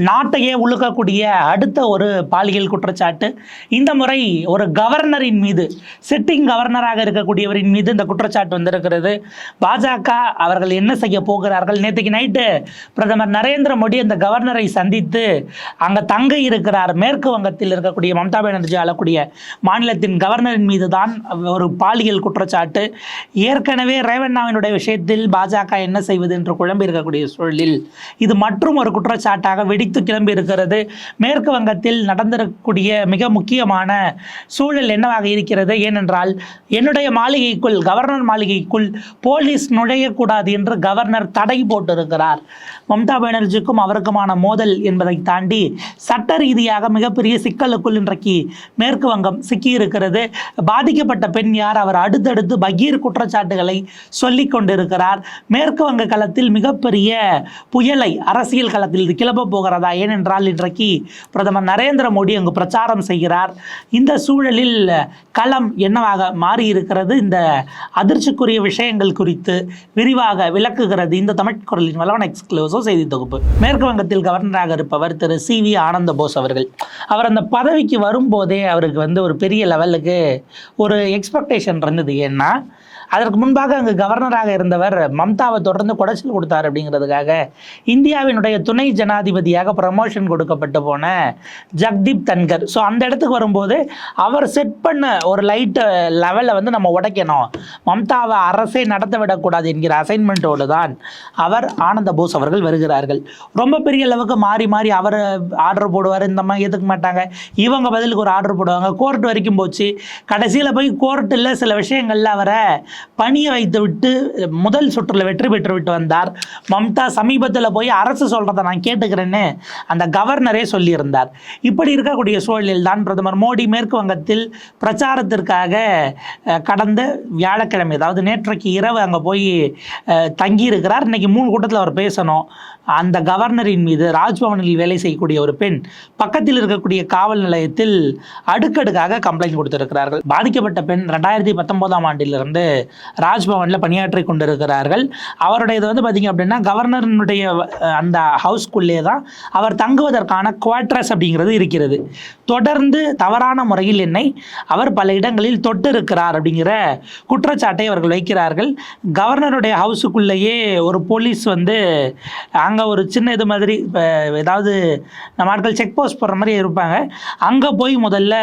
நாட்டையே உழுக்கக்கூடிய அடுத்த ஒரு பாலியல் குற்றச்சாட்டு. இந்த முறை ஒரு கவர்னரின் மீது சிட்டிங் கவர்னராக இருக்கக்கூடியவரின் மீது இந்த குற்றச்சாட்டு வந்திருக்கிறது. பாஜக அவர்கள் என்ன செய்ய போகிறார்கள்? நேற்றுக்கு நைட்டு பிரதமர் நரேந்திர மோடி அந்த கவர்னரை சந்தித்து அங்கே தங்க இருக்கிறார் மேற்கு வங்கத்தில் இருக்கக்கூடிய மம்தா பானர்ஜி ஆளக்கூடிய மாநிலத்தின் கவர்னரின் மீது தான் ஒரு பாலியல் குற்றச்சாட்டு. ஏற்கனவே ரேவண்ணாவினுடைய விஷயத்தில் பாஜக என்ன செய்வது என்று குழம்பி இருக்கக்கூடிய சூழலில் இது மற்றும் ஒரு குற்றச்சாட்டாக வெடித்து கிளம்பி இருக்கிறது மேற்கு வங்கத்தில் நடந்திருக்கக்கூடிய மிக முக்கியமான சூழல் என்னவாக இருக்கிறது? ஏனென்றால் என்னுடைய மாளிகைக்குள் கவர்னர் மாளிகைக்குள் போலீஸ் நுழையக்கூடாது என்று கவர்னர் தடை போட்டிருக்கிறார். மம்தா பானர்ஜிக்கும் அவருக்குமான மோதல் என்பதை தாண்டி சட்ட ரீதியாக மிகப்பெரிய சிக்கலுக்குள் இன்றைக்கு மேற்கு வங்கம் சிக்கியிருக்கிறது. பாதிக்கப்பட்ட பெண் யார்? அவர் அடுத்தடுத்து பகீர் குற்றச்சாட்டுகளை சொல்லிக் கொண்டிருக்கிறார். மேற்கு வங்க களத்தில் மிகப்பெரிய புயலை அரசியல் களத்தில் இது கிளப்ப போகிறதா ஏனென்றால் இன்றைக்கு பிரதமர் நரேந்திர மோடி அங்கு பிரச்சாரம் செய்கிறார். இந்த சூழலில் களம் என்னவாக மாறி இருக்கிறது இந்த அதிர்ச்சிக்குரிய விஷயங்கள் குறித்து விரிவாக விளக்குகிறது இந்த தமிழ் குரலின் வளவன் எக்ஸ்க்ளூசிவ் செய்தி தொகுப்பு. மேற்கு வங்கத்தில் கவர்னராக இருப்பவர் திரு சி வி ஆனந்த போஸ் அவர்கள். அவர் அந்த பதவிக்கு வரும்போதே அவருக்கு வந்து ஒரு பெரிய லெவலுக்கு ஒரு எக்ஸ்பெக்டேஷன் இருந்தது. ஏன்னா அதற்கு முன்பாக அங்கு கவர்னராக இருந்தவர் மம்தாவை தொடர்ந்து குடைச்சல் கொடுத்தார் அப்படிங்கிறதுக்காக இந்தியாவினுடைய துணை ஜனாதிபதியாக ப்ரமோஷன் கொடுக்கப்பட்டு போன ஜக்தீப் தன்கர். ஸோ அந்த இடத்துக்கு வரும்போது அவர் செட் பண்ண ஒரு லைட் லெவலை வந்து நம்ம உடைக்கணும். மம்தாவை அரசே நடத்த விடக்கூடாது என்கிற அசைன்மெண்ட்டோடு தான் அவர் ஆனந்த போஸ் அவர்கள் வருகிறார்கள். ரொம்ப பெரிய அளவுக்கு மாறி மாறி அவர் ஆர்டர் போடுவார். இந்த மாதிரி எதுக்க மாட்டாங்க? இவங்க பதிலுக்கு ஒரு ஆர்டர் போடுவாங்க. கோர்ட் வரைக்கும் போச்சு. கடைசியில் போய் கோர்ட்டில் சில விஷயங்களில் அவரை பணியை வைத்து விட்டு முதல் சுற்றில் வெற்றி பெற்று விட்டு வந்தார். மம்தா சமீபத்தில் போய் அரசு சொல்கிறத நான் கேட்டுக்கிறேன்னு அந்த கவர்னரே சொல்லியிருந்தார். இப்படி இருக்கக்கூடிய சூழலில் தான் பிரதமர் மோடி மேற்கு வங்கத்தில் பிரச்சாரத்திற்காக அஹ், கடந்த வியாழக்கிழமை அதாவது நேற்றைக்கு இரவு அங்கே போய் தங்கியிருக்கிறார். இன்னைக்கு மூணு கூட்டத்தில் அவர் பேசணும். அந்த கவர்னரின் மீது ராஜ்பவனில் வேலை செய்யக்கூடிய ஒரு பெண் பக்கத்தில் இருக்கக்கூடிய காவல் நிலையத்தில் அடுக்கடுக்காக கம்ப்ளைண்ட் கொடுத்திருக்கிறார்கள். பாதிக்கப்பட்ட பெண் ரெண்டாயிரத்தி பத்தொன்பதாம் ஆண்டிலிருந்து ராஜ்பவனில் பணியாற்றி கொண்டிருக்கிறார்கள். அவருடைய இது வந்து பார்த்திங்க அப்படின்னா கவர்னரினுடைய அந்த ஹவுஸ்க்குள்ளே தான் அவர் தங்குவதற்கான குவாட்ரஸ் அப்படிங்கிறது இருக்கிறது. தொடர்ந்து தவறான முறையில் என்னை அவர் பல இடங்களில் தொட்டு இருக்கிறார் அப்படிங்கிற குற்றச்சாட்டை அவர்கள் வைக்கிறார்கள். கவர்னருடைய ஹவுஸுக்குள்ளேயே ஒரு போலீஸ் வந்து அங்கே ஒரு சின்ன இது மாதிரி இப்போ ஏதாவது நம்ம ஆட்கள் செக் போஸ்ட் போடுற மாதிரி இருப்பாங்க. அங்கே போய் முதல்ல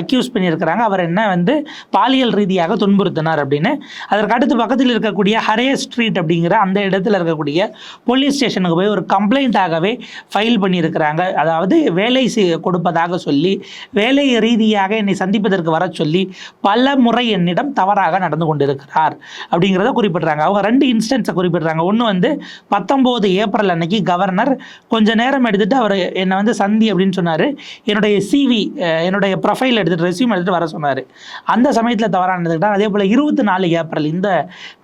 அக்யூஸ் பண்ணியிருக்கிறாங்க. அவர் என்ன வந்து பாலியல் ரீதியாக துன்புறுத்தினார் அப்படின்னு. அதற்கு அடுத்து பக்கத்தில் இருக்கக்கூடிய ஹரே ஸ்ட்ரீட் அப்படிங்கிற அந்த இடத்துல இருக்கக்கூடிய போலீஸ் ஸ்டேஷனுக்கு போய் ஒரு கம்ப்ளைண்ட்டாகவே ஃபைல் பண்ணியிருக்கிறாங்க. அதாவது வேலை கொடுப்பதாக சொல்லி வேலை ரீதியாக என்னை சந்திப்பதற்கு வர சொல்லி பல முறை என்னிடம் தவறாக நடந்து கொண்டிருக்கிறார் அப்படிங்கிறத குறிப்பிடுறாங்க. அவங்க ரெண்டு இன்ஸ்டன்ஸை குறிப்பிடுறாங்க. ஒன்று வந்து பத்தொம்போது ஏப்ரல் அன்னைக்கு கவர்னர் கொஞ்ச நேரம் எடுத்துகிட்டு அவர் என்னை வந்து சந்தி அப்படின்னு சொன்னார். என்னுடைய சிவி என்னுடைய ப்ரொஃபைல் எடுத்துகிட்டு ரெஸ்யூம் எடுத்துகிட்டு வர சொன்னார். அந்த சமயத்தில் தவறாக நடந்துக்கிட்டார் அதே போல் இருபத்தி நாலு ஏப்ரல் இந்த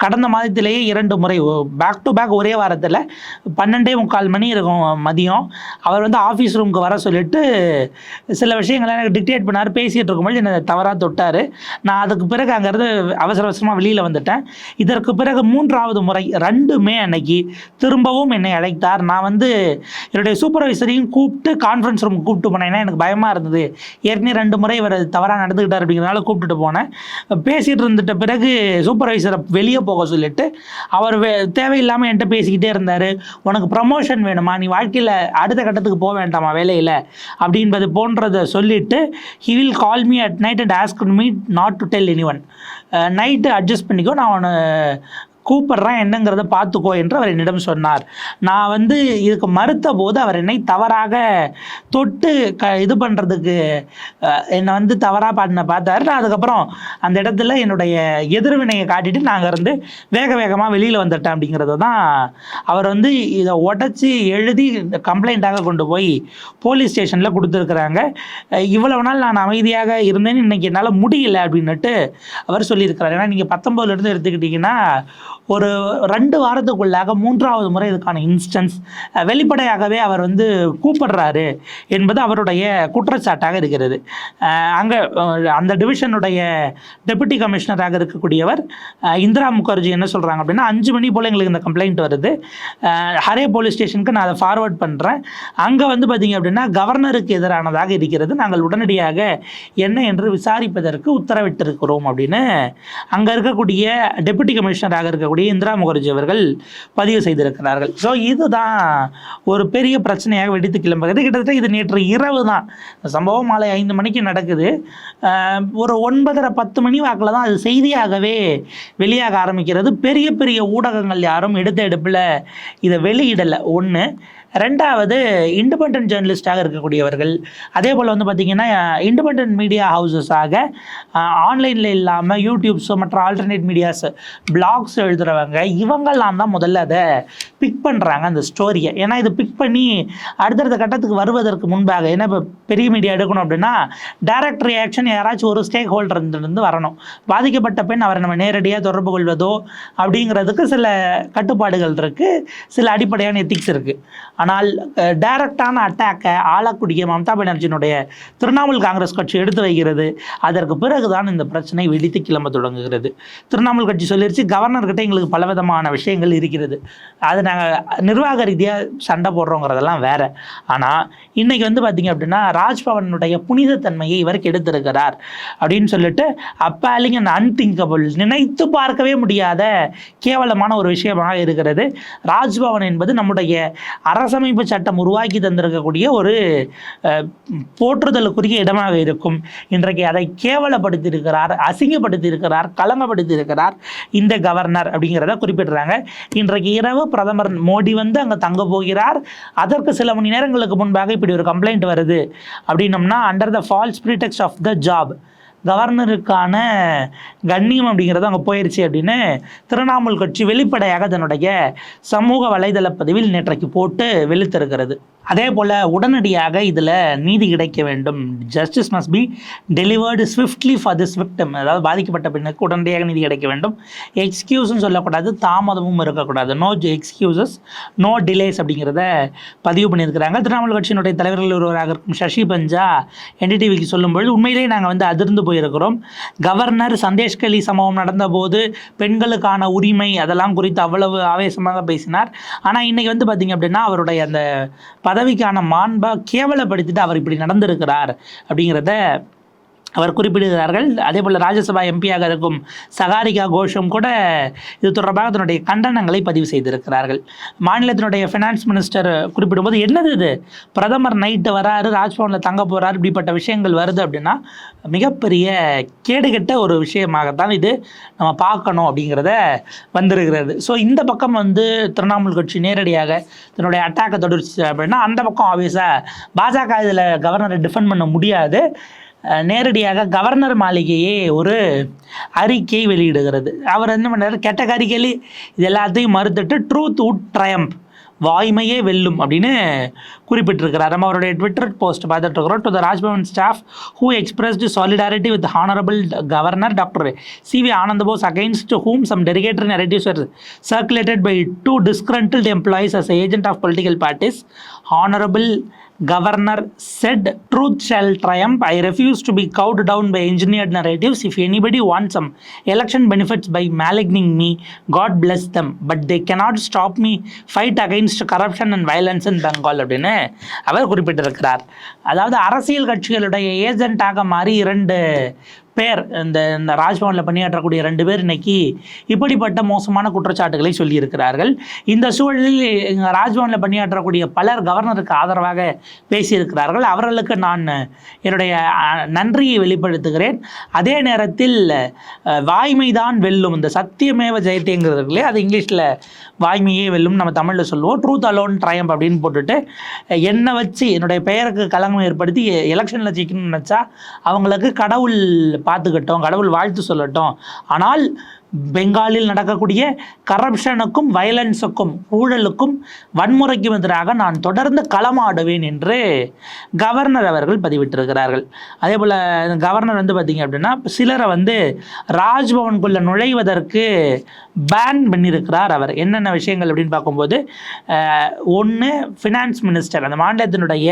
கடந்த மாதத்திலேயே இரண்டு முறை பேக் டு பேக் ஒரே வாரத்தில் பன்னெண்டே முக்கால் மணி இருக்கும் மதியம். அவர் வந்து ஆஃபீஸ் ரூமுக்கு வர சொல்லிட்டு சில விஷயங்களை எனக்கு டிக்டேட் பண்ணார் பேசிகிட்டு இருக்கும்போது என்னை தவறாக தொட்டார். நான் அதுக்கு பிறகு அங்கேருந்து அவசர அவசரமாக வெளியில் வந்துட்டேன். இதற்கு பிறகு மூன்றாவது முறை ரெண்டுமே அன்னைக்கு திரும்பவும் என்னை அழைத்தார். நான் வந்து என்னுடைய சூப்பர்வைசரையும் கூப்பிட்டு கான்ஃபரன்ஸ் ரூம் கூப்பிட்டு போனேன். ஏன்னா எனக்கு பயமாக இருந்தது. ஏற்கனவே ரெண்டு முறை இவர் தவறாக நடந்துக்கிட்டார் அப்படிங்கிறனால கூப்பிட்டுட்டு போனேன். பேசிகிட்டு இருந்துட்ட பிறகு சூப்பர்வைசரை வெளியே போக சொல்லிட்டு அவர் வே தேவையில்லாமல் என்கிட்ட பேசிக்கிட்டே இருந்தார். உனக்கு ப்ரமோஷன் வேணுமா? நீ வாழ்க்கையில் அடுத்த கட்டத்துக்கு போக வேண்டாமா வேலையில்? அப்படின்றது போன்றதை சொல்லிட்டு he will call me at night and ask me not to tell anyone night adjust பண்ணிக்கோ நான் அவனை கூப்பிடுறேன் என்னங்கிறத பார்த்துக்கோ என்று அவர் என்னிடம் சொன்னார். நான் வந்து இதுக்கு மறுத்த போது அவர் என்னை தவறாக தொட்டு க இது பண்ணுறதுக்கு என்னை வந்து தவறாக பாடின பார்த்தாரு. நான் அதுக்கப்புறம் அந்த இடத்துல என்னுடைய எதிர்வினையை காட்டிட்டு நாங்கள் இருந்து வேக வேகமாக வெளியில் வந்துட்டேன் அப்படிங்கிறது தான் அவர் வந்து இதை உடச்சி எழுதி கம்ப்ளைண்ட்டாக கொண்டு போய் போலீஸ் ஸ்டேஷனில் கொடுத்துருக்குறாங்க. இவ்வளவு நாள் நான் அமைதியாக இருந்தேன்னு இன்னைக்கு என்னால் முடியல அப்படின்னுட்டு அவர் சொல்லியிருக்கிறார். ஏன்னா நீங்கள் பத்தொம்போதுலேருந்து எடுத்துக்கிட்டிங்கன்னா ஒரு ரெண்டு வாரத்துக்குள்ளாக மூன்றாவது முறை இதுக்கான இன்ஸ்டன்ஸ் வெளிப்படையாகவே அவர் வந்து கூப்பிடுறாரு என்பது அவருடைய குற்றச்சாட்டாக இருக்கிறது. அங்கே அந்த டிவிஷனுடைய டெபுட்டி கமிஷனராக இருக்கக்கூடியவர் இந்திரா முகர்ஜி என்ன சொல்கிறாங்க அப்படின்னா அஞ்சு மணி போல் எங்களுக்கு இந்த கம்ப்ளைண்ட் வருது. ஹரே போலீஸ் ஸ்டேஷனுக்கு நான் அதை ஃபார்வர்ட் பண்ணுறேன் அங்கே வந்து பார்த்தீங்க அப்படின்னா கவர்னருக்கு எதிரானதாக இருக்கிறது. நாங்கள் உடனடியாக என்ன என்று விசாரிப்பதற்கு உத்தரவிட்டிருக்கிறோம் அப்படின்னு அங்கே இருக்கக்கூடிய டெபுட்டி கமிஷனராக இருக்கக்கூடிய இந்திரா முகர்ஜி அவர்கள் பதிவு செய்திருக்கிறார்கள். ஸோ இதுதான் ஒரு பெரிய பிரச்சனையாக வெடித்து கிளம்புகிறது. கிட்டத்தட்ட இது நேற்று இரவு தான். சம்பவம் மாலை ஐந்து மணிக்கு நடக்குது. ஒரு ஒன்பதரை பத்து மணி வாக்கில் தான் அது செய்தியாகவே வெளியாக ஆரம்பிக்கிறது. பெரிய பெரிய ஊடகங்கள் யாரும் எடுத்த எடுப்பில் இதை வெளியிடலை. ஒன்று ரெண்டாவது இண்டிபெண்ட் ஜேர்னலிஸ்டாக இருக்கக்கூடியவர்கள். அதே போல் வந்து பார்த்திங்கன்னா இண்டிபெண்ட் மீடியா ஹவுசஸாக ஆன்லைனில் இல்லாமல் யூடியூப்ஸோ மற்ற ஆல்டர்னேட் மீடியாஸ் பிளாக்ஸ் எழுதுகிறவங்க இவங்கெல்லாம் தான் முதல்ல அதை பிக் பண்ணுறாங்க அந்த ஸ்டோரியை ஏன்னா இதை பிக் பண்ணி அடுத்தடுத்த கட்டத்துக்கு வருவதற்கு முன்பாக ஏன்னா இப்போ பெரிய மீடியா எடுக்கணும் அப்படின்னா டைரக்ட் ரியாக்ஷன் யாராச்சும் ஒரு ஸ்டேக் ஹோல்டர்லேருந்து வரணும். பாதிக்கப்பட்ட பெண் அவரை நம்ம நேரடியாக தொடர்பு கொள்வதோ அப்படிங்கிறதுக்கு சில கட்டுப்பாடுகள் இருக்குது சில அடிப்படையான எத்திக்ஸ் இருக்குது ஆனால் டைரக்டான அட்டாக்கை ஆளக்கூடிய மம்தா பானர்ஜியினுடைய திரிணாமுல் காங்கிரஸ் கட்சி எடுத்து வைக்கிறது. அதற்கு பிறகுதான் இந்த பிரச்சனை வெடித்து கிளம்ப தொடங்குகிறது. திரிணாமுல் கட்சி சொல்லிருச்சு கவர்னர்கிட்ட எங்களுக்கு பலவிதமான விஷயங்கள் இருக்கிறது. அது நாங்கள் நிர்வாக ரீதியாக சண்டை போடுறோங்கிறதெல்லாம் வேற. ஆனால் இன்னைக்கு வந்து பார்த்தீங்க அப்படின்னா ராஜ்பவனுடைய புனிதத்தன்மையை இவர் கெடுத்திருக்கிறார் அப்படின்னு சொல்லிட்டு அப்பேலிங் அண்ட் அன்திங்கபிள் நினைத்து பார்க்கவே முடியாத கேவலமான ஒரு விஷயமாக இருக்கிறது. ராஜ்பவன் என்பது நம்முடைய அரசமைப்பு சட்டம் உருவாக்கி தந்திருக்கக்கூடிய ஒரு போற்றுதலுக்குரிய இடமாக இருக்கும். இன்றைக்கு அதை கேவலப்படுத்தியிருக்கிறார் அசிங்கப்படுத்தியிருக்கிறார் களங்கப்படுத்தியிருக்கிறார் இந்த கவர்னர் அப்படிங்கிறத குறிப்பிடுறாங்க. இன்றைக்கு இரவு பிரதமர் மோடி வந்து அங்கே தங்க போகிறார். அதற்கு சில மணி நேரங்களுக்கு முன்பாக இப்படி ஒரு கம்ப்ளைண்ட் வருது. அப்படின்னம்னா under the false pretext of the job கவர்னருக்கான கண்ணியம் அப்படிங்கிறது அங்கே போயிடுச்சு அப்படின்னு திரிணாமுல் கட்சி வெளிப்படையாக தன்னுடைய சமூக வலைதள பதிவில் நேற்றைக்கு போட்டு வெளுத்திருக்கிறது. அதே போல் உடனடியாக இதில் நீதி கிடைக்க வேண்டும். Justice must be delivered swiftly for this victim அதாவது பாதிக்கப்பட்ட பெண்ணுக்கு உடனடியாக நீதி கிடைக்க வேண்டும். எக்ஸ்கியூஸும் சொல்லக்கூடாது தாமதமும் இருக்கக்கூடாது. நோ எக்ஸ்கியூசஸ் நோ டிலேஸ் அப்படிங்கிறத பதிவு பண்ணியிருக்கிறாங்க. திரிணாமுல் கட்சியினுடைய தலைவர்கள் ஒருவராக இருக்கும் சசி பஞ்சா என்டிடிவிக்கு சொல்லும்பொழுது உண்மையிலேயே நாங்கள் வந்து அதிர்ந்து போயிருக்கிறோம். கவர்னர் சந்தேஷ்கலி சம்பவம் நடந்தபோது பெண்களுக்கான உரிமை அதெல்லாம் குறித்து அவ்வளவு ஆவேசமாக பேசினார். ஆனால் இன்னைக்கு வந்து பார்த்திங்க அப்படின்னா அவருடைய அந்த பதவிக்கான மாண்பை கேவலப்படுத்திட்டு அவர் இப்படி நடந்திருக்கிறார் அப்படிங்கிறத அவர் குறிப்பிடுகிறார்கள். அதே போல் ராஜ்யசபா எம்பியாக இருக்கும் சகாரிகா கோஷம் கூட இது தொடர்பாக தன்னுடைய கண்டனங்களை பதிவு செய்திருக்கிறார்கள். மாநிலத்தினுடைய ஃபினான்ஸ் மினிஸ்டர் குறிப்பிடும்போது என்னது இது? பிரதமர் நைட்டு வராரு ராஜ்பவனில் தங்க போகிறாரு இப்படிப்பட்ட விஷயங்கள் வருது அப்படின்னா மிகப்பெரிய கேடுகெட்ட ஒரு விஷயமாகத்தான் இது நம்ம பார்க்கணும் அப்படிங்கிறத வந்திருக்கிறது. ஸோ இந்த பக்கம் வந்து திரிணாமுல் கட்சி நேரடியாக தன்னுடைய அட்டாக்கை தொடர்ச்சி அப்படின்னா அந்த பக்கம் ஆப்வியஸாக பாஜக இதில் கவர்னரை டிஃபெண்ட் பண்ண முடியாது. நேரடியாக கவர்னர் மாளிகையே ஒரு அறிக்கை வெளியிடுகிறது. அவர் என்ன பண்ணார்? கெட்ட இது எல்லாத்தையும் மறுத்துட்டு ட்ரூத் உட் ட்ரயம்ப் வாய்மையே வெல்லும் அப்படின்னு குறிப்பிட்டிருக்கிறார். நம்ம அவருடைய ட்விட்டர் போஸ்ட் பார்த்துட்டு இருக்கிறோம். To the Raj Bhavan staff who expressed solidarity with honourable governor doctor C V Ananda Bose against whom some derogatory narratives are circulated by two disgruntled employees as agent of political parties honourable governor said truth shall triumph i refuse to be cowed down by engineered narratives if anybody wants some election benefits by maligning me god bless them but they cannot stop me fight against corruption and violence in bengal அப்படின்னு அவர் குறிப்பிட்டிருக்கிறார் அதாவது அரசியல் கட்சிகளுடைய ஏஜென்ட்டாக மாறி இரண்டு பேர் இந்த இந்த ராஜ்பவனில் பணியாற்றக்கூடிய ரெண்டு பேர் இன்னைக்கு இப்படிப்பட்ட மோசமான குற்றச்சாட்டுகளை சொல்லியிருக்கிறார்கள். இந்த சூழலில் ராஜ்பவனில் பணியாற்றக்கூடிய பலர் கவர்னருக்கு ஆதரவாக பேசியிருக்கிறார்கள். அவர்களுக்கு நான் என்னுடைய நன்றியை வெளிப்படுத்துகிறேன். அதே நேரத்தில் வாய்மைதான் வெல்லும். இந்த சத்தியமேவ ஜெயத்தேங்கிறது இல்லையா அது இங்கிலீஷில் வாய்மையே வெல்லும். நம்ம தமிழில் சொல்லுவோம் ட்ரூத் அலோன் ட்ரையம் அப்படின்னு போட்டுட்டு என்னை வச்சு என்னுடைய பெயருக்கு களங்கம் ஏற்படுத்தி எலெக்ஷனில் ஜெயிக்கணும்னு நினச்சா அவங்களுக்கு கடவுள் பார்த்துக்கட்டும் கடவுள் வாழ்த்து சொல்லட்டும். ஆனால் பெங்காலில் நடக்கக்கூடிய கரப்ஷனுக்கும் வயலன்ஸுக்கும் ஊழலுக்கும் வன்முறைக்கும் எதிராக நான் தொடர்ந்து களமாடுவேன் என்று கவர்னர் அவர்கள் பதிவிட்டிருக்கிறார்கள். அதே போல் கவர்னர் வந்து பார்த்திங்க அப்படின்னா சிலரை வந்து ராஜ்பவனுக்குள்ளே நுழைவதற்கு பேன் பண்ணியிருக்கிறார் அவர். என்னென்ன விஷயங்கள் அப்படின்னு பார்க்கும்போது ஒன்று ஃபினான்ஸ் மினிஸ்டர் அந்த மாநிலத்தினுடைய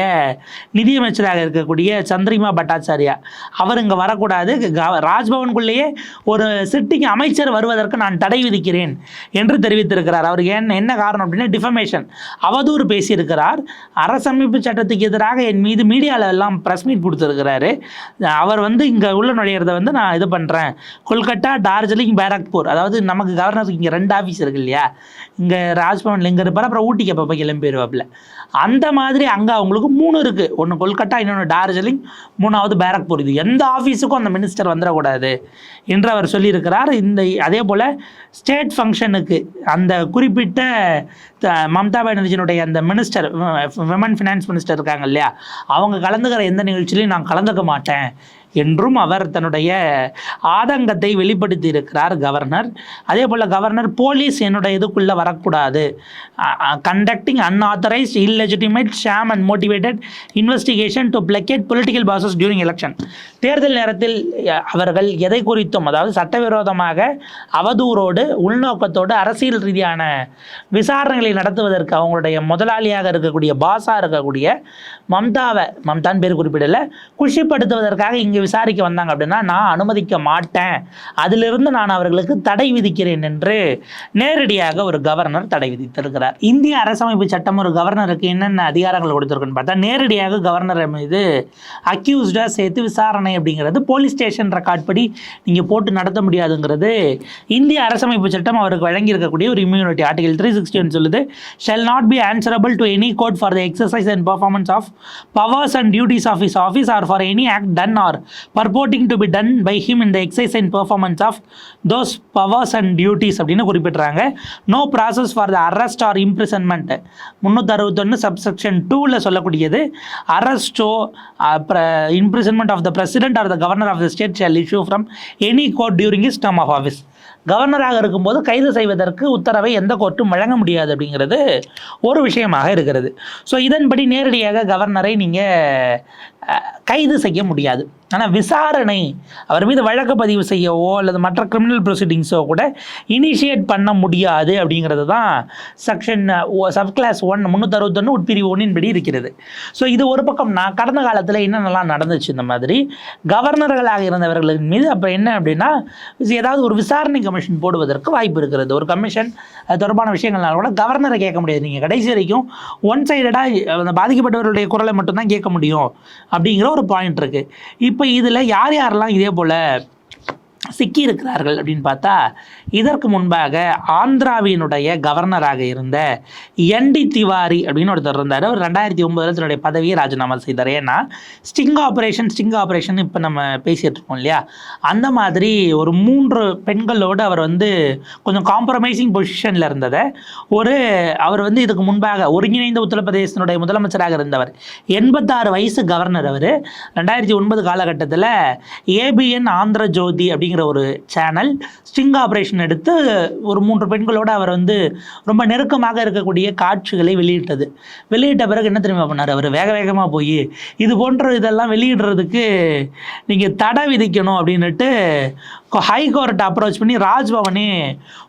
நிதியமைச்சராக இருக்கக்கூடிய சந்திரிமா பட்டாச்சாரியா அவர் இங்கே வரக்கூடாது. ராஜ்பவனுக்குள்ளேயே ஒரு சிட்டிங் அமைச்சர் வருவதற்கு நான் தடை விதிக்கிறேன் என்று தெரிவித்திருக்கிறார். அவருக்கு என்ன என்ன காரணம் அப்படின்னா டிஃபமேஷன் அவதூறு பேசியிருக்கிறார். அரசமைப்பு சட்டத்துக்கு எதிராக என் மீது மீடியாவில் எல்லாம் ப்ரெஸ் மீட் கொடுத்துருக்கிறாரு. அவர் வந்து இங்கே உள்ள நுழையிறத வந்து நான் இது பண்ணுறேன் கொல்கட்டா டார்ஜிலிங் பேரக்பூர். அதாவது நமக்கு கவர்னருக்கு இங்கே ரெண்டு ஆஃபீஸ் இருக்கு இல்லையா? இங்கே ராஜ்பவனில் இங்கே இருப்பார் அப்புறம் ஊட்டிக்கு அப்போ கிளம்பிடுவாப்பில் அந்த மாதிரி அங்கே அவங்களுக்கு மூணு இருக்குது ஒன்று கொல்கட்டா இன்னொன்று டார்ஜிலிங் மூணாவது பேரக்பூர். இது எந்த ஆஃபீஸுக்கும் அந்த மினிஸ்டர் வந்துடக்கூடாது என்று அவர் சொல்லியிருக்கிறார். இந்த அதே போல் ஸ்டேட் ஃபங்க்ஷனுக்கு அந்த குறிப்பிட்ட த- மம்தா பானர்ஜினுடைய அந்த மினிஸ்டர் விமன் ஃபினான்ஸ் மினிஸ்டர் இருக்காங்க இல்லையா? அவங்க கலந்துக்கிற எந்த நிகழ்ச்சியிலையும் நான் கலந்துக்க மாட்டேன். என்றும் அவர் தன்னுடைய ஆதங்கத்தை வெளிப்படுத்தி இருக்கிறார் கவர்னர். அதே போல் கவர்னர் போலீஸ் என்னுடைய இதுக்குள்ளே வரக்கூடாது. Conducting unauthorised illegitimate sham and motivated investigation to placate political bosses during election தேர்தல் நேரத்தில் அவர்கள் எதை குறித்தும் அதாவது சட்டவிரோதமாக அவதூறோடு உள்நோக்கத்தோடு அரசியல் ரீதியான விசாரணைகளை நடத்துவதற்கு அவங்களுடைய முதலாளியாக இருக்கக்கூடிய பாஸாக இருக்கக்கூடிய மம்தாவை மம்தான் பேர் குறிப்பிடலை குஷிப்படுத்துவதற்காக இங்கே விசாரிக்க வந்தாங்க அப்படின்னா நான் அனுமதிக்க மாட்டேன். அதிலிருந்து நான் அவர்களுக்கு தடை விதிக்கிறேன் என்று நேரடியாக ஒரு கவர்னர் தடை விதித்திருக்கிறார். இந்திய அரசமைப்பு சட்டம் ஒரு கவர்னருக்கு என்னென்ன அதிகாரங்கள் கொடுத்துருக்குன்னு பார்த்தா நேரடியாக கவர்னர் மீது அக்யூஸ்டாக சேர்த்து விசாரணை அப்படிங்கிறது போலீஸ் ஸ்டேஷன் ரெக்கார்ட் படி நீங்கள் போட்டு நடத்த முடியாதுங்கிறது இந்திய அரசமைப்பு சட்டம் அவருக்கு வழங்கியிருக்கக்கூடிய ஒரு இம்யூனிட்டி ஆர்டிகல் த்ரீ சிக்ஸ்டி சொல்லுது shall not be answerable to any court for the exercise and performance of powers and duties of is office or for any act done or purporting to be done by him இந்த the and and of those powers and duties அப்படின்னு குறிப்பிட்றாங்க. No process for the arrest or imprisonment முந்நூற்றி அறுபத்தொன்று subsection டூவில் சொல்லக்கூடியது arrest or imprisonment of the president or the governor of the state shall issue from any court during is term of office கவர்னராக இருக்கும்போது கைது செய்வதற்கு உத்தரவை எந்த கோர்ட்டும் வழங்க முடியாது அப்படிங்கிறது ஒரு விஷயமாக இருக்கிறது. ஸோ இதன்படி நேரடியாக கவர்னரை நீங்கள் கைது செய்ய முடியாது. ஆனால் விசாரணை அவர் மீது வழக்கு பதிவு செய்யவோ அல்லது மற்ற கிரிமினல் ப்ரொசீடிங்ஸோ கூட இனிஷியேட் பண்ண முடியாது அப்படிங்கிறது தான் செக்ஷன் சப் கிளாஸ் ஒன் முந்நூற்றறுபத்தொன்று உட்பிரிவு ஒன்றின் படி இருக்கிறது. ஸோ இது ஒரு பக்கம் நான் கடந்த காலத்தில் என்னென்னலாம் நடந்துச்சு இந்த மாதிரி கவர்னர்களாக இருந்தவர்களின் மீது அப்போ என்ன அப்படின்னா ஏதாவது ஒரு விசாரணை கமிஷன் போடுவதற்கு வாய்ப்பு இருக்கிறது. ஒரு கமிஷன் அது தொடர்பான விஷயங்கள்னால கூட கவர்னரை கேட்க முடியாது. நீங்கள் கடைசி வரைக்கும் ஒன் சைடடாக அந்த பாதிக்கப்பட்டவர்களுடைய குரலை மட்டும்தான் கேட்க முடியும். அப்படிங்கிற ஒரு பாயிண்ட் இருக்குது இப்போ இதில் யார் யாரெல்லாம் இதே போல் சிக்கி இருக்கிறார்கள் அப்படின்னு பார்த்தா இதற்கு முன்பாக ஆந்திராவினுடைய கவர்னராக இருந்த என்டி திவாரி அப்படின்னு ஒருத்தர் இருந்தார். அவர் ரெண்டாயிரத்தி ஒன்பதுல தன்னுடைய பதவியை ராஜினாமா செய்தார். ஏன்னா ஸ்டிங் ஆப்ரேஷன் ஸ்டிங் ஆப்ரேஷன் இப்போ நம்ம பேசிகிட்டு இருக்கோம் இல்லையா? அந்த மாதிரி ஒரு மூன்று பெண்களோடு அவர் வந்து கொஞ்சம் காம்ப்ரமைசிங் பொசிஷனில் இருந்ததை ஒரு அவர் வந்து இதுக்கு முன்பாக ஒருங்கிணைந்த உத்தரப்பிரதேசனுடைய முதலமைச்சராக இருந்தவர். எண்பத்தாறு வயசு கவர்னர் அவர். ரெண்டாயிரத்தி ஒன்பது காலகட்டத்தில் ஏபிஎன் ஆந்திர ஜோதி அப்படிங்கிற ஒரு சேனல் ஸ்டிங் ஆப்ரேஷன் எடுத்து ஒரு மூன்று பெண்களோடு அவர் வந்து ரொம்ப நெருக்கமாக இருக்கக்கூடிய காட்சிகளை வெளியிட்டது. வெளியிட்ட பிறகு என்ன தெரியுமா பண்ணார்? அவர் வேக வேகமாக போய் இது போன்ற இதெல்லாம் வெளியிடுறதுக்கு நீங்கள் தடை விதிக்கணும் அப்படின்னுட்டு ஹை கோர்ட்டை அப்ரோச் பண்ணி ராஜ்பவனே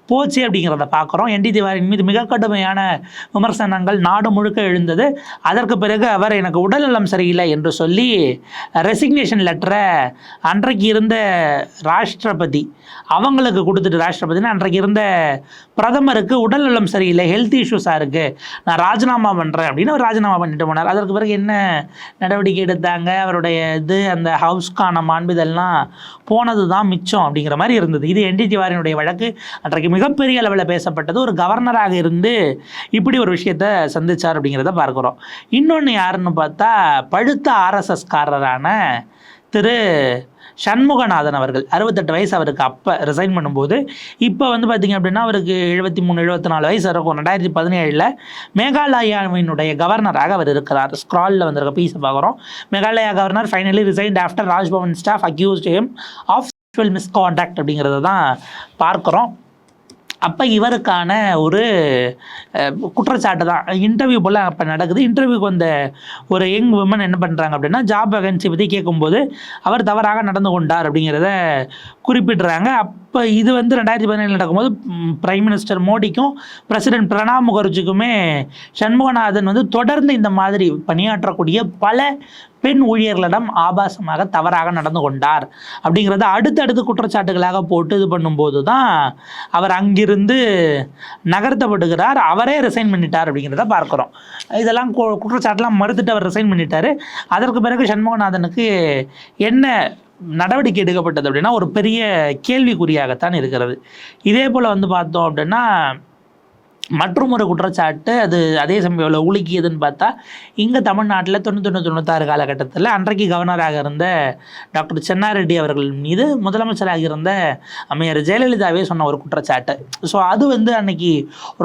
போச்சு அப்படிங்கிறத பார்க்குறோம். என்டி திவாரியின் மீது மிக கடுமையான விமர்சனங்கள் நாடு முழுக்க எழுந்தது. அதற்கு பிறகு அவர் எனக்கு உடல்நலம் சரியில்லை என்று சொல்லி ரெசிக்னேஷன் லெட்டரை அன்றைக்கு இருந்த ராஷ்டிரபதி அவங்களுக்கு கொடுத்துட்டு ராஷ்டிரபதினா அன்றைக்கு இருந்த பிரதமருக்கு உடல்நலம் சரியில்லை ஹெல்த் இஷ்யூஸாக இருக்குது நான் ராஜினாமா பண்ணுறேன் அப்படின்னு அவர் ராஜினாமா பண்ணிட்டு போனார். அதற்கு பிறகு என்ன நடவடிக்கை எடுத்தாங்க? அவருடைய இது அந்த ஹவுஸ்க்கான மாண்பு இதெல்லாம் போனது தான் மிச்சம். அப்படிங்கிற மாதிரி இருந்தது. இது என்டி திவாரியினுடைய வழக்கு. அன்றைக்கு மிகப்பெரிய அளவில் பேசப்பட்டது ஒரு கவர்னராக இருந்து இப்படி ஒரு விஷயத்தை சந்திச்சார் அப்படிங்கிறத பார்க்குறோம். இன்னொன்று யாருன்னு பார்த்தா பழுத்த ஆர்எஸ்எஸ்காரரான திரு சண்முகநாதன் அவர்கள். அறுபத்தெட்டு வயசு அவருக்கு அப்போ ரிசைன் பண்ணும்போது. இப்போ வந்து பார்த்திங்க அப்படின்னா அவருக்கு எழுபத்தி மூணு எழுபத்தி நாலு வயசு இருக்கும். ரெண்டாயிரத்தி பதினேழில் மேகாலயாவினுடைய கவர்னராக அவர் இருக்கிறார். ஸ்க்ராலில் வந்திருக்க பீஸை பார்க்குறோம். Meghalaya governor finally resigned after Raj Bhavan staff accused him of sexual misconduct அப்படிங்கிறத தான் பார்க்குறோம். அப்போ இவருக்கான ஒரு குற்றச்சாட்டு தான். இன்டர்வியூ போல் அப்போ நடக்குது. இன்டர்வியூக்கு வந்த ஒரு யங் உமன் என்ன பண்ணுறாங்க அப்படின்னா ஜாப் வேகன்சி பற்றி கேட்கும்போது அவர் தவறாக நடந்து கொண்டார் அப்படிங்கிறத குறிப்பிடுறாங்க. அப்போ இது வந்து ரெண்டாயிரத்தி பதினேழு நடக்கும்போது பிரைம் மினிஸ்டர் மோடிக்கும் பிரசிடென்ட் பிரணாப் முகர்ஜிக்குமே சண்முகநாதன் வந்து தொடர்ந்து இந்த மாதிரி பணியாற்றக்கூடிய பல பெண் ஊழியர்களிடம் ஆபாசமாக தவறாக நடந்து கொண்டார். அப்படிங்கிறத அடுத்தடுத்து குற்றச்சாட்டுகளாக போட்டு இது பண்ணும்போது தான் அவர் அங்கிருந்து நகர்த்தப்படுகிறார். அவரே ரிசைன் பண்ணிட்டார் அப்படிங்கிறத பார்க்குறோம். இதெல்லாம் கு- குற்றச்சாட்டுலாம் மறுத்துட்டு அவர் ரிசைன் பண்ணிட்டார். அதற்கு பிறகு சண்முகநாதனுக்கு என்ன நடவடிக்கை எடுக்கப்பட்டது அப்படின்னா ஒரு பெரிய கேள்விக்குறியாகத்தான் இருக்கிறது. இதே போல் வந்து பார்த்தோம் அப்படின்னா மற்றும் ஒரு குற்றச்சாட்டு அது அதே சமயம் எவ்வளோ உலுக்கியதுன்னு பார்த்தா இங்கே தமிழ்நாட்டில் தொண்ணூத்தொன்று தொண்ணூத்தாறு காலகட்டத்தில் அன்றைக்கு கவர்னராக இருந்த டாக்டர் சென்னாரெட்டி அவர்கள் மீது முதலமைச்சராக இருந்த அம்மையார் ஜெயலலிதாவே சொன்ன ஒரு குற்றச்சாட்டு. ஸோ அது வந்து அன்னைக்கு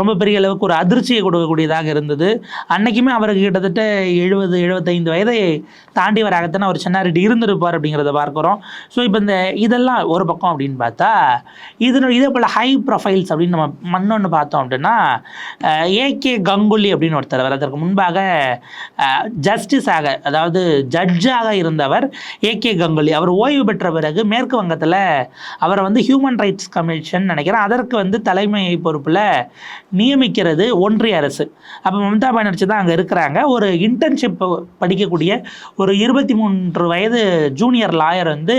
ரொம்ப பெரிய அளவுக்கு ஒரு அதிர்ச்சியை கொடுக்கக்கூடியதாக இருந்தது. அன்னைக்குமே அவருக்கு கிட்டத்தட்ட எழுபது எழுபத்தைந்து வயதை தாண்டியவராகத்தானே அவர் சென்னாரெட்டி இருந்திருப்பார் அப்படிங்கிறத பார்க்குறோம். ஸோ இப்போ இந்த இதெல்லாம் ஒரு பக்கம் அப்படின்னு பார்த்தா இது இதே போல் ஹை ப்ரொஃபைல்ஸ் அப்படின்னு நம்ம மண்ணொன்று பார்த்தோம் அப்படின்னா ஏகே கங்குலி அப்படின்னு ஒருத்தர் அவர் அதற்கு முன்பாக ஜஸ்டிஸாக அதாவது ஜட்ஜாக இருந்தவர் ஏகே கங்குலி. அவர் ஓய்வு பெற்ற பிறகு மேற்கு வங்கத்தில் அவரை வந்து ஹியூமன் ரைட்ஸ் கமிஷன் நினைக்கிறேன். அதற்கு வந்து தலைமை பொறுப்பில் நியமிக்கிறது ஒன்றிய அரசு. அப்போ மம்தா பானர்ஜி தான் அங்கே இருக்கிறாங்க. ஒரு இன்டர்ன்ஷிப் படிக்கக்கூடிய ஒரு இருபத்தி மூன்று வயது ஜூனியர் லாயர் வந்து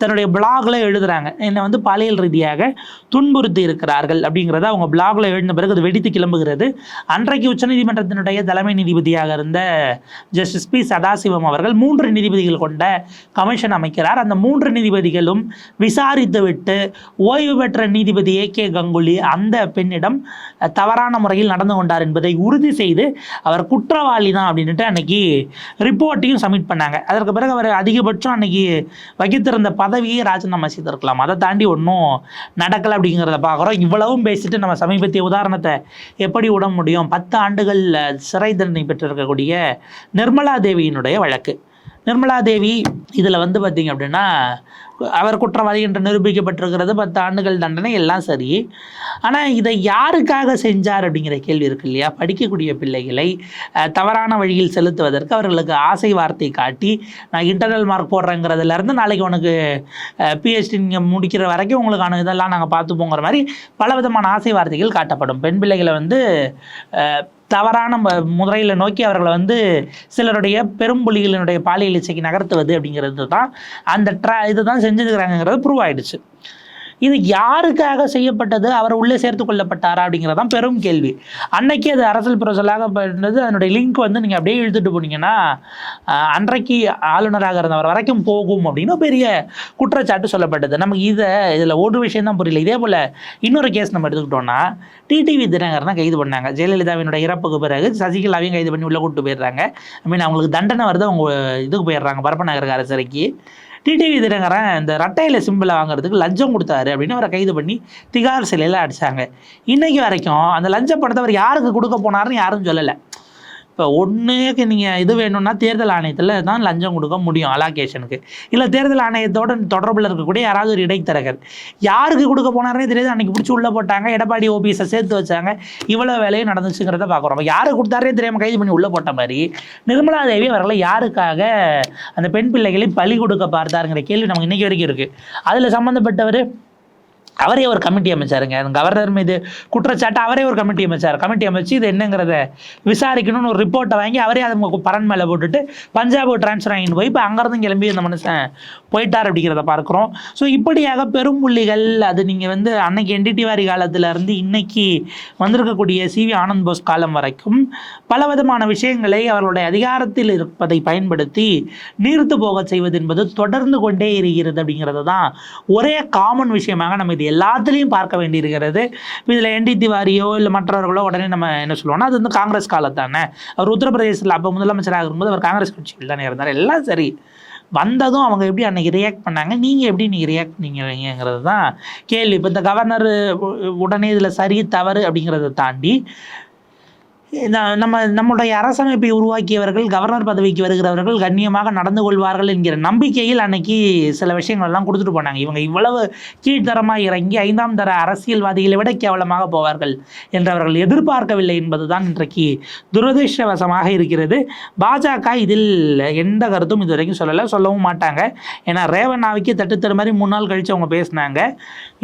தன்னுடைய பிளாகில் எழுதுறாங்க. என்னை வந்து பாலியல் ரீதியாக துன்புறுத்தி இருக்கிறார்கள் அப்படிங்கிறத அவங்க பிளாகில் எழுதின பிறகு அது வெடித்து கிளம்புகிறது. அன்றைக்கு உச்சநீதிமன்றத்தினுடைய தலைமை நீதிபதியாக இருந்த ஜஸ்டிஸ் பி சதாசிவம் அவர்கள் மூன்று நீதிபதிகள் கொண்ட கமிஷன் அமைக்கிறார். அந்த மூன்று நீதிபதிகளும் விசாரித்துவிட்டு ஓய்வு பெற்ற நீதிபதி ஏ. கே. கங்குலி அந்த பெண்ணிடம் தவறான முறையில் நடந்து கொண்டார் என்பதை உறுதி செய்து அவர் குற்றவாளி தான் அப்படின்ட்டு அன்னைக்கு ரிப்போர்ட்டையும் சப்மிட் பண்ணாங்க. அதற்கு பிறகு அவர் அதிகபட்சம் அன்னைக்கு வகித்திருந்த பதவியை ராஜினாமா செய்திருக்கலாம். அதை தாண்டி ஒன்றும் நடக்கலை அப்படிங்கிறத பார்க்குறோம். இவ்வளவும் பேசிட்டு நம்ம சமீபத்திய உதாரணத்தை எப்படி விட முடியும்? பத்து ஆண்டுகள் சிறை தண்டனை பெற்றிருக்கக்கூடிய நிர்மலா தேவியினுடைய வழக்கு. நிர்மலா தேவி இதில் வந்து பார்த்திங்க அப்படின்னா அவர் குற்றவாளி என்று நிரூபிக்கப்பட்டிருக்கிறது பத்து ஆண்டுகள் தண்டனை எல்லாம் சரி. ஆனால் இதை யாருக்காக செஞ்சார் அப்படிங்கிற கேள்வி இருக்கு இல்லையா? படிக்கக்கூடிய பிள்ளைகளை தவறான வழியில் செலுத்துவதற்கு அவர்களுக்கு ஆசை வார்த்தை காட்டி நான் இன்டர்னல் மார்க் போடுறேங்கிறதுலேருந்து நாளைக்கு உனக்கு பிஹெச்டி நீங்கள் முடிக்கிற வரைக்கும் உங்களுக்கான இதெல்லாம் நாங்கள் பார்த்து போங்கிற மாதிரி பல விதமான ஆசை வார்த்தைகள் காட்டப்படும். பெண் பிள்ளைகளை வந்து தவறான முறையில் நோக்கி அவர்களை வந்து சிலருடைய பெரும்புலிகளினுடைய பாலியல் இச்சைக்கு நகர்த்துவது அப்படிங்கிறது தான் அந்த ட்ரா இதுதான் செஞ்சுருக்கிறாங்கிறது ப்ரூவ் ஆயிடுச்சு. இது யாருக்காக செய்யப்பட்டது? அவர் உள்ளே சேர்த்து கொள்ளப்பட்டாரா அப்படிங்கிறது தான் பெரும் கேள்வி. அன்னைக்கு அது அரசியல் புரசலாக பண்ணது அதனுடைய லிங்க் வந்து நீங்கள் அப்படியே இழுத்துட்டு போனீங்கன்னா அன்றைக்கு ஆளுநராக இருந்தவர் வரைக்கும் போகும் அப்படின்னு பெரிய குற்றச்சாட்டு சொல்லப்பட்டது. நமக்கு இதை இதில் ஒரு விஷயம் தான் புரியல. இதே போல் இன்னொரு கேஸ் நம்ம எடுத்துக்கிட்டோம்னா டிடிவி தினகரனை கைது பண்ணாங்க. ஜெயலலிதாவினுடைய இறப்புக்கு பிறகு சசிகலாவையும் கைது பண்ணி உள்ளே கூட்டு போயிடுறாங்க. ஐ மீன் அவங்களுக்கு தண்டனை வருது. அவங்க இதுக்கு போயிடுறாங்க. பரப்பநகர் அரசரைக்கு. டிடிவி தினகரன் இந்த ரட்டையில சிம்பிளை வாங்குறதுக்கு லஞ்சம் கொடுத்தாரு அப்படின்னு அவரை கைது பண்ணி திகார் சிலையில் அடித்தாங்க இன்னைக்கு வரைக்கும் அந்த லஞ்ச பணத்தை அவர் யாருக்கு கொடுக்க போனாருன்னு யாரும் சொல்லலை. இப்போ ஒன்றுக்கு நீங்கள் இது வேணும்னா தேர்தல் ஆணையத்தில் தான் லஞ்சம் கொடுக்க முடியும் அலாகேஷனுக்கு இல்லை தேர்தல் ஆணையத்தோட தொடர்பில் இருக்கக்கூடிய யாராவது ஒரு இடைத்தரகர். யாருக்கு கொடுக்க போனாரே தெரியாது. அன்னைக்கு பிடிச்சி உள்ளே போட்டாங்க எடப்பாடி ஓபிஎஸை சேர்த்து வச்சாங்க. இவ்வளோ வேலையும் நடந்துச்சுங்கிறத பார்க்குறோம் யாருக்கு கொடுத்தாரே தெரியாமல் கைது பண்ணி உள்ளே போட்ட மாதிரி நிர்மலா தேவி அவர்களை யாருக்காக அந்த பெண் பிள்ளைகளை பலி கொடுக்க பார்த்தாருங்கிற கேள்வி நமக்கு இன்றைக்கி வரைக்கும் இருக்குது அதில் சம்மந்தப்பட்டவர் அவரே ஒரு கமிட்டி அமைச்சாருங்க. அந்த கவர்னர் மீது குற்றச்சாட்டு அவரே ஒரு கமிட்டி அமைச்சார். கமிட்டி அமைச்சு இது என்னங்கிறத விசாரிக்கணும்னு ஒரு ரிப்போர்ட்டை வாங்கி அவரே அதை பரன் மேலே போட்டுட்டு பஞ்சாபுக்கு ட்ரான்ஸ்ஃபர் ஆகிட்டு போய் இப்போ அங்கேருந்து கிளம்பி இந்த மனுஷன் போயிட்டார் அப்படிங்கிறத பார்க்குறோம். ஸோ இப்படியாக பெரும் புள்ளிகள் அது நீங்கள் வந்து அன்னைக்கு என்டிடி வாரி காலத்துல இருந்து இன்னைக்கு வந்திருக்கக்கூடிய சி வி ஆனந்த் போஸ் காலம் வரைக்கும் பல விதமான விஷயங்களை அவர்களுடைய அதிகாரத்தில் இருப்பதை பயன்படுத்தி நீர்த்து போக செய்வது என்பது தொடர்ந்து கொண்டே இருக்கிறது அப்படிங்கிறது தான் ஒரே காமன் விஷயமாக நம்ம இது எல்லாத்துலேயும் பார்க்க வேண்டியிருக்கிறது. இதில் என்டி திவாரியோ இல்லை மற்றவர்களோ உடனே நம்ம என்ன சொல்லுவோம்னா அது வந்து காங்கிரஸ் காலத்தானே. அவர் உத்தரப்பிரதேசத்தில் அப்போ முதலமைச்சராக இருக்கும்போது அவர் காங்கிரஸ் கட்சியில் தானே இருந்தார். எல்லாம் சரி. வந்ததும் அவங்க எப்படி அன்னைக்கு ரியாக்ட் பண்ணாங்க? நீங்கள் எப்படி நீங்கள் ரியாக்ட் பண்ணீங்கிறீங்கிறது தான் கேள்வி. இப்போ இந்த கவர்னர் உடனே இதில் சரி தவறு அப்படிங்கிறத தாண்டி நம்ம நம்முடைய அரசமைப்பை உருவாக்கியவர்கள் கவர்னர் பதவிக்கு வருகிறவர்கள் கண்ணியமாக நடந்து கொள்வார்கள் என்கிற நம்பிக்கையில் அன்னைக்கு சில விஷயங்கள் எல்லாம் கொடுத்துட்டு போனாங்க. இவங்க இவ்வளவு கீழ்த்தரமாக இறங்கி ஐந்தாம் தர அரசியல்வாதிகளை விட கேவலமாக போவார்கள். என்று அவர்கள் எதிர்பார்க்கவில்லை என்பதுதான் இன்றைக்கு துரதிருஷ்டவசமாக இருக்கிறது. பாஜக இதில் எந்த கருத்தும் இது வரைக்கும் சொல்லலை சொல்லவும் மாட்டாங்க. ஏன்னா ரேவண்ணாவுக்கு தட்டுத்தர மாதிரி மூணு நாள் கழித்து அவங்க பேசினாங்க.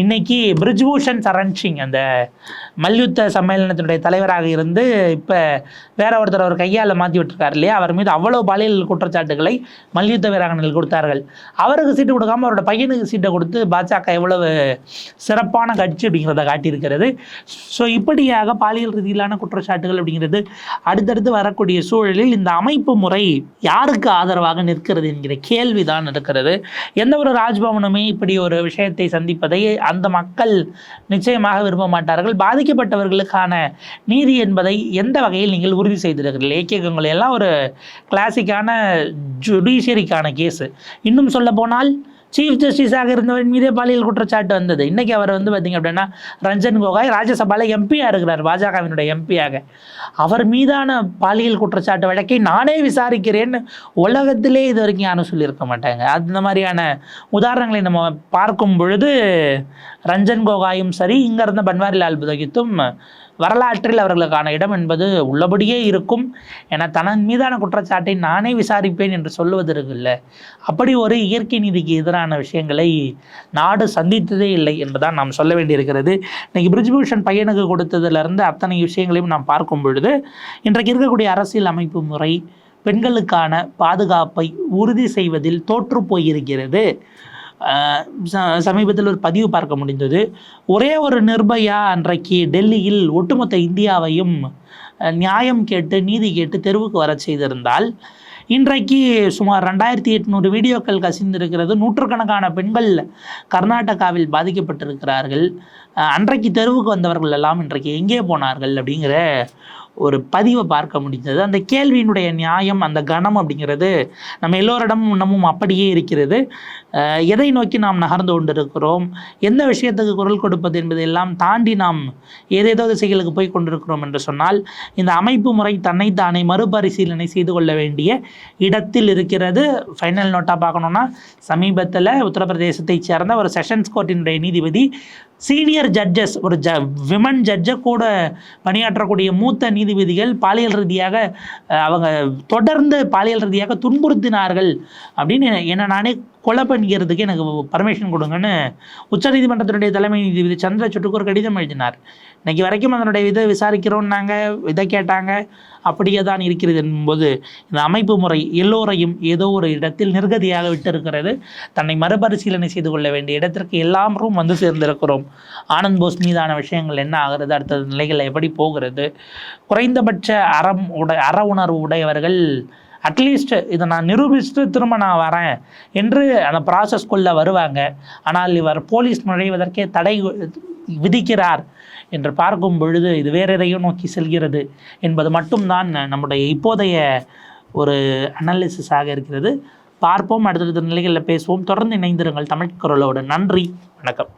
இன்னைக்கு பிரிஜ்பூஷன் சரண் சிங் அந்த மல்யுத்த சம்மேளனத்தினுடைய தலைவராக இருந்து இப்போ வேற ஒருத்தர் அவர் கையால் மாற்றி விட்டுருக்காரு இல்லையா? அவர் மீது அவ்வளோ பாலியல் குற்றச்சாட்டுகளை மல்யுத்த வீராங்கனைகள் கொடுத்தார்கள். அவருக்கு சீட்டு கொடுக்காம அவரோட பையனுக்கு சீட்டை கொடுத்து பாஜக எவ்வளவு சிறப்பான கட்சி அப்படிங்கிறத காட்டியிருக்கிறது. ஸோ படிப்படியாக பாலியல் ரீதியிலான குற்றச்சாட்டுகள் அப்படிங்கிறது அடுத்தடுத்து வரக்கூடிய சூழலில் இந்த அமைப்பு முறை யாருக்கு ஆதரவாக நிற்கிறது என்கிற கேள்விதான் இருக்கிறது எந்த ஒரு ராஜ்பவனுமே இப்படி ஒரு விஷயத்தை சந்திப்பதை அந்த மக்கள் நிச்சயமாக விரும்ப மாட்டார்கள். பாதிக்கப்பட்டவர்களுக்கான நீதி என்பதை எந்த வகையில் நீங்கள் உறுதி செய்திருக்கிறீர்கள்? ஏகேகங்களை எல்லாம் ஒரு கிளாசிக்கான ஜுடிஷியரிக்கான கேஸு இன்னும் சொல்ல போனால் சீஃப் ஜஸ்டிஸாக இருந்தவரின் மீதே பாலியல் குற்றச்சாட்டு வந்தது. இன்றைக்கி அவர் வந்து பார்த்தீங்க அப்படின்னா ரஞ்சன் கோகாய் ராஜ்யசபால எம்பியாக இருக்கிறார் பாஜகவினுடைய எம்பியாக அவர் மீதான பாலியல் குற்றச்சாட்டு வழக்கை நானே விசாரிக்கிறேன்னு உலகத்திலே இது வரைக்கும் யாரும் சொல்லியிருக்க மாட்டாங்க. அந்த மாதிரியான உதாரணங்களை நம்ம பார்க்கும் பொழுது ரஞ்சன் கோகாயும் சரி இங்கே இருந்த பன்வாரிலால் புதகித்தும் வரலாற்றில் அவர்களுக்கான இடம் என்பது உள்ளபடியே இருக்கும் என தனது மீதான குற்றச்சாட்டை நானே விசாரிப்பேன் என்று சொல்லுவதற்கு இல்லை அப்படி ஒரு இயற்கை நீதிக்கு எதிரான விஷயங்களை நாடு சந்தித்ததே இல்லை என்பதான் நாம் சொல்ல வேண்டியிருக்கிறது. இன்றைக்கி பிரிஜ்பூஷன் பையனுக்கு கொடுத்ததுலேருந்து அத்தனை விஷயங்களையும் நாம் பார்க்கும் பொழுது இன்றைக்கு இருக்கக்கூடிய அரசியல் அமைப்பு முறை பெண்களுக்கான பாதுகாப்பை உறுதி செய்வதில் தோற்று போயிருக்கிறது. சமீபத்தில் ஒரு பதிவு பார்க்க முடிந்தது. ஒரே ஒரு நிர்பயா அன்றைக்கு டெல்லியில் ஒட்டுமொத்த இந்தியாவையும் நியாயம் கேட்டு நீதி கேட்டு தெருவுக்கு வர செய்திருந்தால் இன்றைக்கு சுமார் ரெண்டாயிரத்தி எட்நூறு வீடியோக்கள் கசிந்திருக்கிறது. நூற்றுக்கணக்கான பெண்கள் கர்நாடகாவில் பாதிக்கப்பட்டிருக்கிறார்கள். அன்றைக்கு தெருவுக்கு வந்தவர்கள் எல்லாம் இன்றைக்கு எங்கே போனார்கள் அப்படிங்கிற ஒரு பதிவை பார்க்க முடிஞ்சது. அந்த கேள்வியினுடைய நியாயம் அந்த கணம் அப்படிங்கிறது நம்ம எல்லோரிடமும் இன்னமும் அப்படியே இருக்கிறது. எதை நோக்கி நாம் நகர்ந்து கொண்டிருக்கிறோம்? எந்த விஷயத்துக்கு குரல் கொடுப்பது என்பதையெல்லாம் தாண்டி நாம் ஏதேதோ திசைகளுக்கு போய் கொண்டிருக்கிறோம் என்று சொன்னால் இந்த அமைப்பு முறை தன்னைத்தானே மறுபரிசீலனை செய்து கொள்ள வேண்டிய இடத்தில் இருக்கிறது. ஃபைனல் நோட்டாக பார்க்கணுன்னா சமீபத்தில் உத்தரப்பிரதேசத்தைச் சேர்ந்த ஒரு செஷன்ஸ் கோர்ட்டினுடைய நீதிபதி சீனியர் ஜட்ஜஸ் ஒரு ஜ விமன் ஜட்ஜை கூட பணியாற்றக்கூடிய மூத்த நீதிபதிகள் பாலியல் ரீதியாக அவங்க தொடர்ந்து பாலியல் ரீதியாக துன்புறுத்தினார்கள் அப்படின்னு என்ன நானே கொலை பண்ணிக்கிறதுக்கு எனக்கு பர்மிஷன் கொடுங்கன்னு உச்சநீதிமன்றத்தினுடைய தலைமை நீதிபதி சந்திர சுட்டுக்கு ஒரு கடிதம் எழுதினார். இன்னைக்கு வரைக்கும் அதனுடைய இதை விசாரிக்கிறோம்னாங்க இதை கேட்டாங்க. அப்படியே தான் இருக்கிறது என்பது இந்த அமைப்பு முறை எல்லோரையும் ஏதோ ஒரு இடத்தில் நிர்கதியாக விட்டிருக்கிறது. தன்னை மறுபரிசீலனை செய்து கொள்ள வேண்டிய இடத்திற்கு எல்லாரும் வந்து சேர்ந்திருக்கிறோம். ஆனந்த் போஸ் மீதான விஷயங்கள் என்ன ஆகிறது அடுத்த நிலைகள் எப்படி போகிறது? குறைந்தபட்ச அறம் உடை அற உணர்வு உடையவர்கள் அட்லீஸ்ட் இதை நான் நிரூபிச்சுட்டு திரும்ப நான் வரேன் என்று அந்த ப்ராசஸ்க்குள்ளே வருவாங்க. ஆனால் இவர் போலீஸ் நுழைவதற்கே தடை விதிக்கிறார் என்று பார்க்கும் பொழுது இது வேற எதையும் நோக்கி செல்கிறது என்பது மட்டும்தான் நம்முடைய இப்போதைய ஒரு அனாலிசிஸாக இருக்கிறது. பார்ப்போம். அடுத்தடுத்த நிலைகளில் பேசுவோம். தொடர்ந்து இணைந்திருங்கள். தமிழ் குரலோடு. நன்றி. வணக்கம்.